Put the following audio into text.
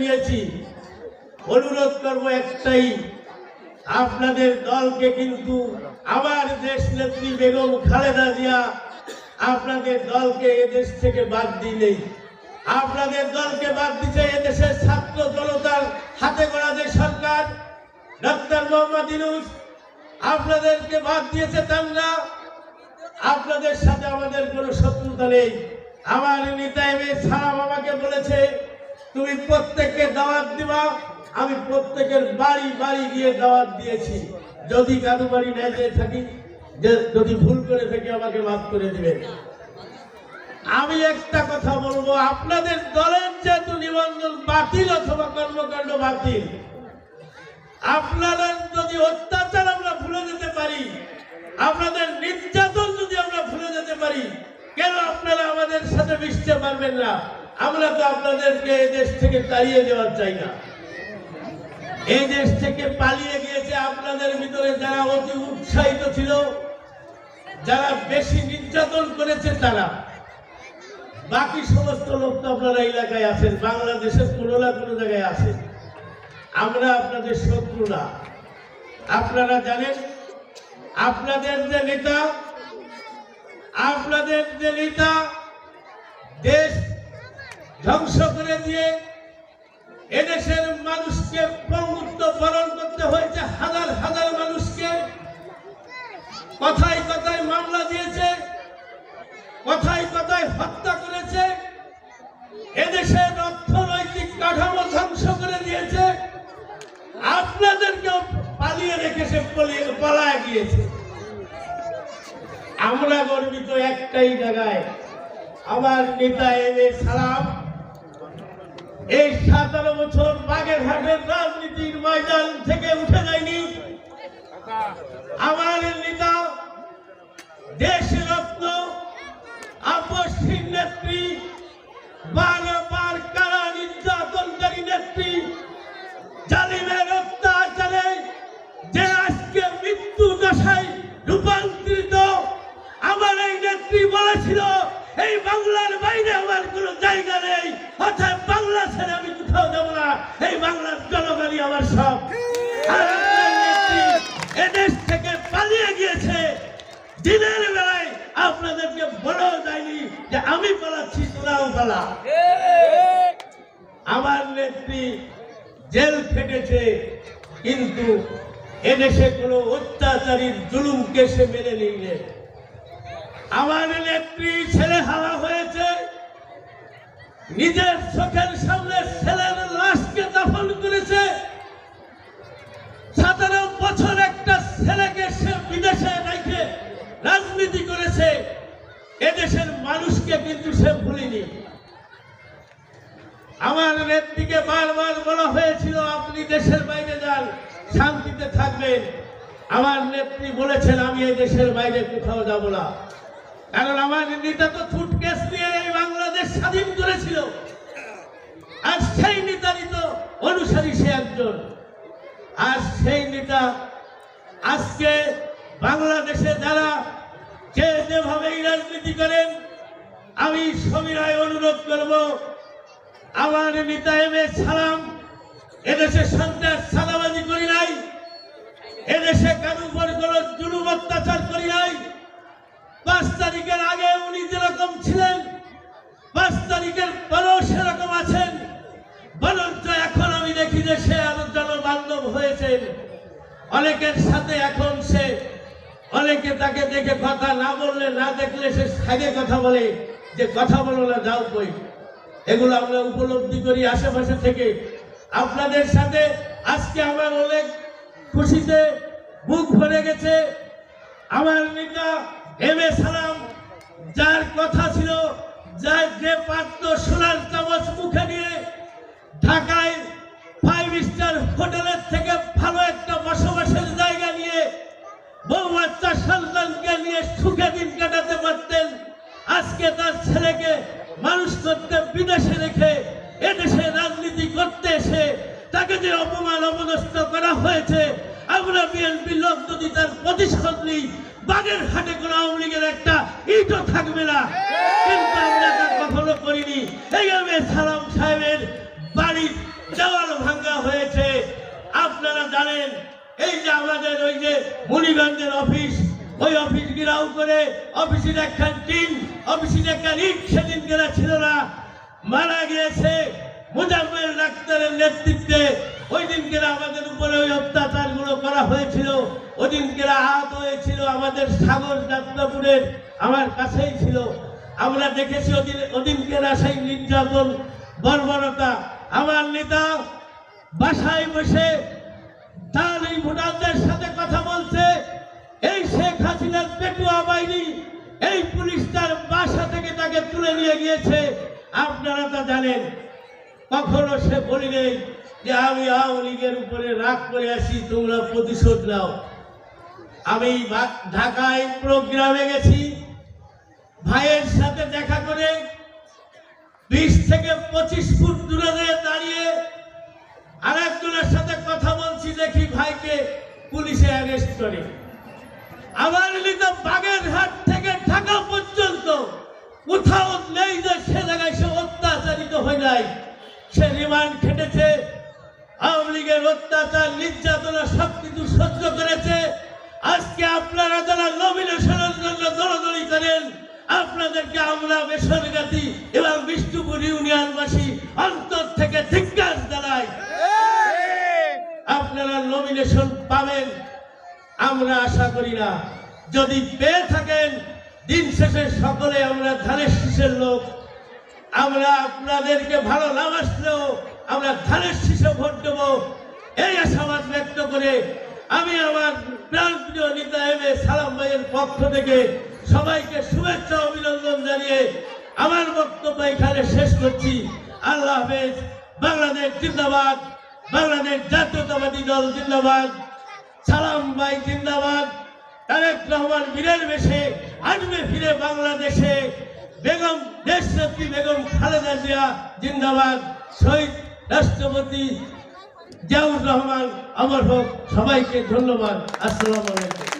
নিয়েছি। অনুরোধ করব একটাই, আপনাদের দলকে কিন্তু আমার দেশ নেত্রী বেগম খালেদা জিয়া, আপনাদের দলকে এদেশ থেকে বাদ দিলেই আপনাদের দলকে বাদ দিতে এদেশের ছাত্র জনতার হাতে গড়া যে সরকার ডক্টর মোহাম্মদ ইউনুস, আপনাদেরকে বাদ দিয়েছে তাঙ্গা আপনাদের সাথে আমাদের কোনো শত্রুতা নেই। আমার নেতা এম এ আমাকে বলেছে তুমি প্রত্যেককে দাওয়াত দিবা, আমি প্রত্যেকের বাড়ি বাড়ি গিয়ে দাওয়াত দিয়েছি। যদি কারও বাড়ি না যেয়ে থাকি, যে যদি ভুল করে থাকি, আমাকে মাফ করে দিবেন আমি একটা কথা বলব, আপনাদের দলের যেহেতু নিবন্ধন বাতিল অথবা কর্মকাণ্ড বাতিল, আপনাদের যদি অত্যাচার আমরা ভুলে যেতে পারি, আপনাদের নির্যাতন যদি আমরা ভুলে যেতে পারি, কেন আপনারা আমাদের সাথে মিশতে পারবেন না? আমরা তো আপনাদেরকে এই দেশ থেকে তাড়িয়ে দেওয়ার চাই না। এই দেশ থেকে পালিয়ে গিয়েছে আপনাদের ভিতরে যারা অতি উৎসাহিত ছিল, যারা বেশি নির্যাতন করেছে তারা। বাকি সমস্ত লোক তো আপনারা এলাকায় আছেন, বাংলাদেশের কোনো না কোনো জায়গায় আছেন। আমরা আপনাদের শত্রু না। আপনারা জানেন, আপনাদের যে নেতা, আপনাদের যে নেতা, দেশ ধ্বংস করে দিয়ে এদেশের মানুষকে প্রমুক্ত বরণ করতে হয়েছে, হাজার হাজার মানুষকে। কথায় কথায় মামলা দিয়েছে, কথায় কথায় হত্যা করেছে। এদেশের অর্থনৈতিক কাঠামো ধ্বংস করে দিয়েছে। আপনাদেরকেও পালিয়ে রেখে সে পলিয়ে- গিয়েছে। আমরা গর্বিত একটাই জায়গায়, আমার নেতা এম এ সালাম। এই সতেরো বছর বাগেরহাটের রাজনীতির ময়দান থেকে উঠে যায়নি জনগণই আমার সব। নেত্রী এদেশ থেকে পালিয়ে গিয়েছে। দিনের বেলায় আপনাদেরকে বলেও যায়নি যে আমি পালাচ্ছি তোরাও পালা। আমার নেত্রী জেল খেটেছে কিন্তু এদেশে কোনো অত্যাচারীর জুলুমকে সে মেনে নিয়ে আমার নেত্রী ছেলে হারা হয়েছে নিজের চোখের সামনে ছেলের লাশকে দাফন করেছে সতেরো বছর একটা ছেলেকে সে বিদেশে রেখে রাজনীতি করেছে এদেশের মানুষকে কিন্তু সে ভুলিনি আমার নেত্রীকে বারবার বলা হয়েছিল, আপনি দেশের বাইরে যান, শান্তিতে থাকবেন। আমার নেত্রী বলেছেন, আমি এই দেশের বাইরে কোথাও যাব না। কারণ আমার নেতা তো ফুটকেস নিয়ে এই বাংলাদেশ স্বাধীন করেছিল। আর সেই নেতারই তো অনুসারী সে একজন। আর সেই নেতা আজকে বাংলাদেশে যারা যে যেভাবেই রাজনীতি করেন, আমি সবিনয় অনুরোধ করব আমার নেতা সালাম। এদেশে সন্ত্রাস সাদাবাজি করি নাই। এদেশে কারও উপর কোনো জুলুম, অত্যাচার করি নাই। পাঁচ তারিখের আগে উনি যেরকম ছিলেন, পাঁচ তারিখের পরেও সেরকম আছেন। বরঞ্চ এখন আমি দেখি যে সে আরও জনবান্ধব হয়েছেন। অনেকের সাথে এখন সে, অনেকে তাকে দেখে কথা না বললে, না দেখলে সে সাগে কথা বলে, যে কথা বলো না, যাও কই? এগুলো আমরা উপলব্ধি করি আশেপাশে থেকে। আপনাদের সাথে আজকে আমার অনেক খুশিতে বুক ভরে গেছে। আমার নেতা এম এ সালাম, যার কথা ছিল, যার যে পাত্র সোনার চামচ মুখে নিয়ে ঢাকায় ফাইভ স্টার হোটেলের থেকে ভালো একটা বসবাসের জায়গা নিয়ে বউ বাচ্চা সন্তানকে নিয়ে সুখে দিন কাটাতে পারতেন, আজকে তার ছেলেকে মানুষ করতে বিদেশে রেখে এদেশে রাজনীতি করতে এসে তাকে যে অপমান অপদস্থ করা হয়েছে, আমরা বিএনপি লোক যদি তার প্রতিশোধ নিই, বাগের হাটে কোনো আওয়ামী লীগের একটা ইটও থাকবে না। কিন্তু আমরা তা কখনো করিনি। এই আমি সালাম সাহেবের বাড়ির দেওয়াল ভাঙ্গা হয়েছে। আপনারা জানেন, এই যে আমাদের ওই যে মুনিগঞ্জের অফিস ওই অফিস ঘিরাও করে অফিসের একটা টিম অফিসের একটা ইট সেদিন কেনা ছিল না। মারা গিয়েছে মুজাম্মেল ডাক্তারের নেতৃত্বে। ওই দিনকে আমাদের উপরে ওই অত্যাচারগুলো করা হয়েছিল। ওই দিনকে আহত হয়েছিল আমাদের সাগর যাত্রাপুরের, আমার কাছেই ছিল। আমরা দেখেছি ওদিন ওদিনকে সেই নির্যাতন, বর্বরতা। আমার নেতা বাসায় বসে তার এই ভোটারদের সাথে কথা পেটুয়া বাহিনী এই পুলিশ তার বাসা থেকে তাকে তুলে নিয়ে গিয়েছে। আপনারা তা জানেন, কখনো সে বলি নেই যে আমি আওয়ামী লীগের উপরে রাগ করে আসি, তোমরা প্রতিশোধ নাও। আমি ঢাকায় প্রোগ্রামে গেছি। ভাইয়ের সাথে দেখা করে বিশ থেকে পঁচিশ ফুট দূরে দাঁড়িয়ে আর একজনের সাথে কথা বলছি, দেখি ভাইকে পুলিশে অ্যারেস্ট করে। হয়ে নাই। সে রিমান্ড খেটেছে। আওয়ামী লীগের অত্যাচার নির্যাতনা সব সহ্য করেছে। আজকে আপনারা যারা নমিনেশনের জন্য দৌড়দৌড়ি করেন, আপনাদেরকে আমরা বেসরকারি এবং বিষ্ণুপুর ইউনিয়নবাসী অন্তর থেকে ধিক্কার জানাই। আপনারা নমিনেশন পাবেন। আমরা আশা করি না। যদি পেয়ে থাকেন, দিন শেষে সকলে আমরা ধানের শীষের লোক। আমরা আপনাদেরকে ভালো না বাসলেও আমরা ধানের শীষে ভোট দেবো। এই আশাবাদ ব্যক্ত করে আমি আমার প্রাণপ্রিয় নেতা এম এ সালাম ভাইয়ের পক্ষ থেকে সবাইকে শুভেচ্ছা অভিনন্দন জানিয়ে আমার বক্তব্য এখানে শেষ করছি। আল্লাহ হাফেজ। বাংলাদেশ জিন্দাবাদ। বাংলাদেশ জাতীয়তাবাদী দল জিন্দাবাদ। সালাম ভাই জিন্দাবাদ। তারেক রহমান বীরের বেশে আসবে ফিরে বাংলাদেশে। বেগম দেশনেত্রী বেগম খালেদা জিয়া জিন্দাবাদ, শহীদ রাষ্ট্রপতি জিয়াউর রহমান, আমার হোক, সবাইকে ধন্যবাদ। আসসালামু আলাইকুম।